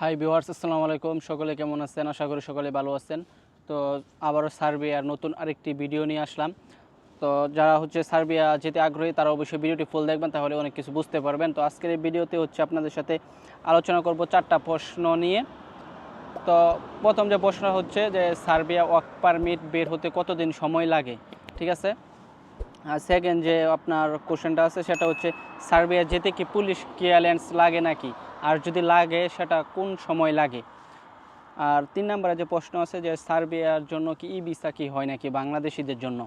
Hi viewers আসসালামু আলাইকুম। সকলে কেমন আছেন? আশা করি সকলে ভালো আছেন। তো আবারও সার্বিয়ার নতুন আরেকটি ভিডিও নিয়ে আসলাম। তো যারা হচ্ছে সার্বিয়া যেতে আগ্রহী, তারা অবশ্যই ভিডিওটি ফুল দেখবেন, তাহলে অনেক কিছু বুঝতে পারবেন। তো আজকের এই ভিডিওতে হচ্ছে আপনাদের সাথে আলোচনা করব চারটা প্রশ্ন নিয়ে। তো প্রথম যে প্রশ্ন হচ্ছে যে, সার্বিয়া ওয়ার্ক পারমিট বের হতে কতদিন সময় লাগে? ঠিক আছে? আর সেকেন্ড যে আপনার কোশ্চেনটা আছে, সেটা হচ্ছে, সার্বিয়া যেতে কি পুলিশ ক্লিয়ারেন্স লাগে নাকি? আর যদি লাগে, সেটা কোন সময় লাগে? আর তিন নম্বরে যে প্রশ্ন আছে যে, সার্বিয়ার জন্য কি ই ভিসা কি হয় নাকি বাংলাদেশিদের জন্য?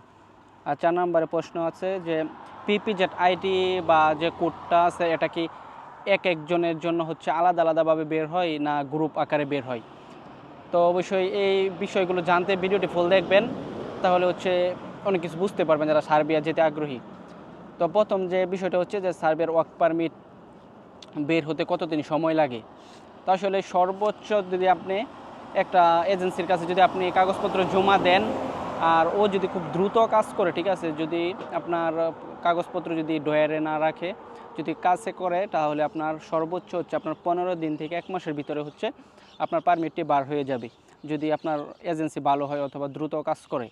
আর চার নম্বরে প্রশ্ন আছে যে, পিপিজেড আইটি বা যে কোডটা আছে, এটা কি এক একজনের জন্য হচ্ছে আলাদা আলাদাভাবে বের হয় না গ্রুপ আকারে বের হয়? তো অবশ্যই এই বিষয়গুলো জানতে ভিডিওটি ফুল দেখবেন। তাহলে হচ্ছে অনেক কিছু বুঝতে পারবেন যারা সার্বিয়া যেতে আগ্রহী। তো প্রথম যে বিষয়টা হচ্ছে যে, সার্বিয়ার ওয়ার্ক পারমিট বের হতে কতদিন সময় লাগে? তো আসলে সর্বোচ্চ যদি আপনি একটা এজেন্সির কাছে যদি আপনি কাগজপত্র জমা দেন, আর ও যদি খুব দ্রুত কাজ করে, ঠিক আছে, যদি আপনার কাগজপত্র যদি ডয়ারে না রাখে, যদি কাছে করে, তাহলে আপনার সর্বোচ্চ হচ্ছে আপনার পনেরো দিন থেকে এক মাসের ভিতরে হচ্ছে আপনার পারমিটটি বার হয়ে যাবে, যদি আপনার এজেন্সি ভালো হয় অথবা দ্রুত কাজ করে।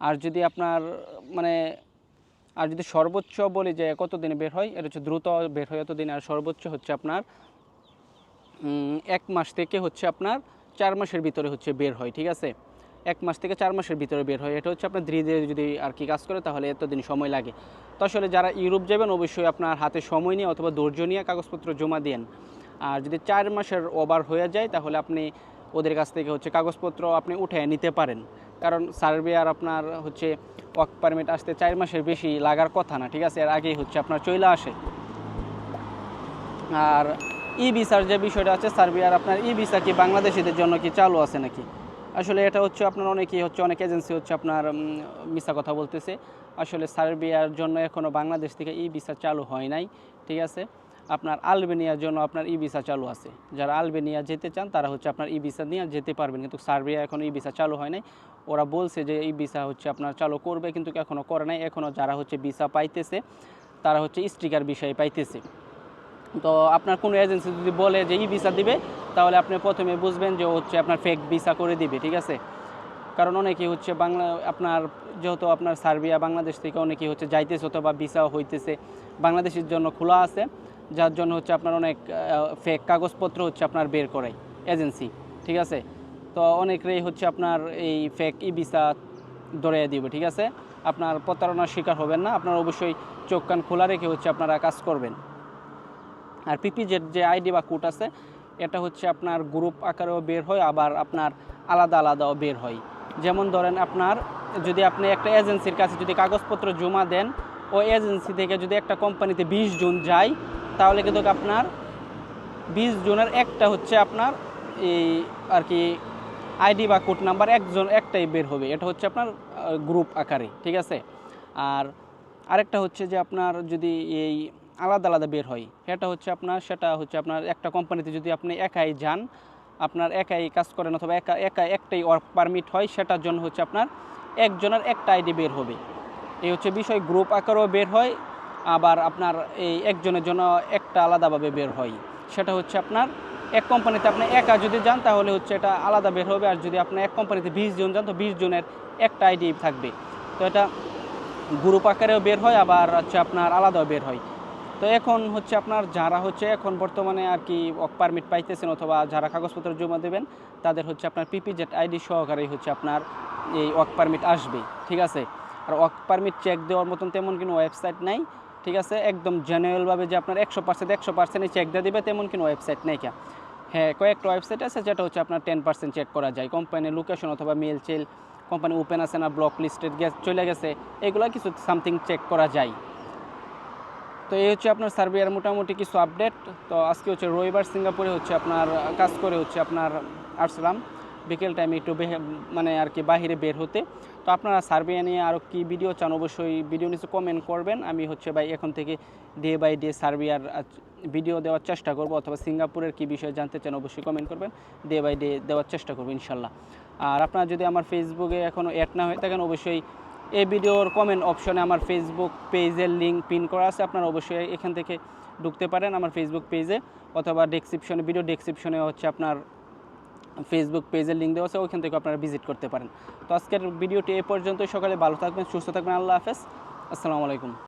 আর যদি আপনার মানে আর যদি সর্বোচ্চ বলি যে কত দিনে বের হয়, এটা হচ্ছে দ্রুত বের হয় এত দিন আর সর্বোচ্চ হচ্ছে আপনার এক মাস থেকে হচ্ছে আপনার চার মাসের ভিতরে হচ্ছে বের হয়, ঠিক আছে? এক মাস থেকে চার মাসের ভিতরে বের হয়, এটা হচ্ছে আপনার ধীরে ধীরে যদি আর কি কাজ করে, তাহলে এতদিন সময় লাগে। তো আসলে যারা ইউরোপ যাবেন, অবশ্যই আপনার হাতে সময় নিয়ে অথবা ধৈর্য নিয়ে কাগজপত্র জমা দেন। আর যদি চার মাসের ওভার হয়ে যায়, তাহলে আপনি ওদের কাছ থেকে হচ্ছে কাগজপত্র আপনি উঠে নিতে পারেন। কারণ সার্বিয়ার আপনার হচ্ছে ওয়ার্ক পারমিট আসতে চার মাসের বেশি লাগার কথা না, ঠিক আছে? এর আগেই হচ্ছে আপনার চলে আসে। আর ই ভিসার যে বিষয়টা আছে সার্বিয়ার আপনার ই ভিসা কি বাংলাদেশিদের জন্য কি চালু আছে নাকি? আসলে এটা হচ্ছে আপনার অনেকেই হচ্ছে, অনেক এজেন্সি হচ্ছে আপনার মিথ্যা কথা বলতেছে। আসলে সার্বিয়ার জন্য এখনও বাংলাদেশ থেকে ই ভিসা চালু হয় নাই, ঠিক আছে? আপনার আলবেনিয়ার জন্য আপনার ই ভিসা চালু আছে। যারা আলবেনিয়া যেতে চান, তারা হচ্ছে আপনার ই ভিসা নিয়ে যেতে পারবেন। কিন্তু সার্বিয়া এখন ই ভিসা চালু হয় নাই। ওরা বলছে যে এই ভিসা হচ্ছে আপনার চালু করবে, কিন্তু এখনও করে নাই। এখনও যারা হচ্ছে ভিসা পাইতেছে, তারা হচ্ছে স্টিকার বিষয়ে পাইতেছে। তো আপনার কোনো এজেন্সি যদি বলে যে ই ভিসা দিবে, তাহলে আপনি প্রথমে বুঝবেন যে হচ্ছে আপনার ফেক ভিসা করে দিবে, ঠিক আছে? কারণ অনেকেই হচ্ছে বাংলা, আপনার যেহেতু আপনার সার্বিয়া বাংলাদেশ থেকে অনেকেই হচ্ছে যাইতেছে অথবা ভিসাও হইতেছে। বাংলাদেশের জন্য খোলা আছে। যার জন্য হচ্ছে আপনার অনেক ফেক কাগজপত্র হচ্ছে আপনার বের করে এজেন্সি ঠিক আছে? তো অনেকেই হচ্ছে আপনার এই ফেক ই ভিসা ধরে দিবে, ঠিক আছে? আপনার প্রতারণার শিকার হবেন না, আপনার অবশ্যই চোখ কান খোলা রেখে হচ্ছে আপনারা কাজ করবেন। আর পিপিজেড যে আইডি বা কোড আছে, এটা হচ্ছে আপনার গ্রুপ আকারেও বের হয়, আবার আপনার আলাদা আলাদাও বের হয়। যেমন ধরেন আপনার যদি আপনি একটা এজেন্সির কাছে যদি কাগজপত্র জমা দেন, ওই এজেন্সি থেকে যদি একটা কোম্পানিতে বিশ জন যায় তাহলে কিন্তু আপনার বিশ জনের একটা হচ্ছে আপনার এই আর কি আইডি বা কোড নাম্বার একজন একটাই বের হবে। এটা হচ্ছে আপনার গ্রুপ আকারে, ঠিক আছে? আর আরেকটা হচ্ছে যে আপনার যদি এই আলাদা আলাদা বের হয়, সেটা হচ্ছে আপনার, সেটা হচ্ছে আপনার একটা কোম্পানিতে যদি আপনি একাই যান, আপনার একাই কাজ করেন অথবা একা একা একটাই ওয়ার্ক পারমিট হয়, সেটার জন্য হচ্ছে আপনার একজনের একটা আইডি বের হবে। এই হচ্ছে বিষয় গ্রুপ আকারেও বের হয় আবার আপনার এই একজনের জন্য একটা আলাদাভাবে বের হয়। সেটা হচ্ছে আপনার এক কোম্পানিতে আপনি একা যদি যান, তাহলে হচ্ছে এটা আলাদা বের হবে। আর যদি আপনি এক কোম্পানিতে বিশ জন যান, তো বিশ জনের একটা আইডি থাকবে। তো এটা গ্রুপ আকারেও বের হয়, আবার হচ্ছে আপনার আলাদাও বের হয়। তো এখন হচ্ছে আপনার যারা হচ্ছে এখন বর্তমানে আর কি পারমিট পাইতেছেন অথবা যারা কাগজপত্র জমা দেবেন, তাদের হচ্ছে আপনার পিপিজেড আইডি সহকারেই হচ্ছে আপনার এই ওয়ার্ক পারমিট আসবে। ঠিক আছে? আর ওয়ার্ক পারমিট চেক দেওয়ার মতন তেমন কোনো ওয়েবসাইট নাই। ঠিক আছে? একদম জেনারেলভাবে যে আপনার একশো পার্সেন্ট একশো পার্সেন্টই চেক দিয়ে দেবে, তেমন কোনো ওয়েবসাইট নেই কে হ্যাঁ কয়েকটা ওয়েবসাইট আছে যেটা হচ্ছে আপনার টেন পার্সেন্ট চেক করা যায়। কোম্পানির লোকেশন অথবা মেল চেল কোম্পানি ওপেন আছে না ব্লক লিস্টেড গ্যাস চলে গেছে, এগুলো কিছু সামথিং চেক করা যায়। তো এই হচ্ছে আপনার সার্বিয়ার মোটামুটি কিছু আপডেট তো আজকে হচ্ছে রবিবার, সিঙ্গাপুরে হচ্ছে আপনার, কাজ করে হচ্ছে আপনার, আসলাম। বিকেল টাইমে একটু মানে আর কি বাহিরে বের হতে। তো আপনারা সার্বিয়া নিয়ে আরও কি ভিডিও চান অবশ্যই ভিডিও নিচে কমেন্ট করবেন। আমি হচ্ছে ভাই এখন থেকে ডে বাই ডে সার্বিয়ার ভিডিও দেওয়ার চেষ্টা করব অথবা সিঙ্গাপুরের কি বিষয়ে জানতে চান অবশ্যই কমেন্ট করবেন। ডে বাই ডে দেওয়ার চেষ্টা করব ইনশাল্লাহ। আর আপনারা যদি আমার ফেসবুকে এখনও অ্যাড না হয়ে থাকেন, অবশ্যই এই ভিডিওর কমেন্ট অপশনে আমার ফেসবুক পেজের লিঙ্ক পিন করা আছে। আপনারা অবশ্যই এখান থেকে ঢুকতে পারেন আমার ফেসবুক পেজে অথবা ডেসক্রিপশনে ভিডিও ডেসক্রিপশনে হচ্ছে আপনার ফেসবুক পেজের লিঙ্ক দেওয়া আছে, ওইখান থেকে আপনারা ভিজিট করতে পারেন। তো আজকের ভিডিওটি এ পর্যন্তই। সকালে ভালো থাকবেন, সুস্থ থাকবেন। আল্লাহ হাফেজ। আসসালামু আলাইকুম।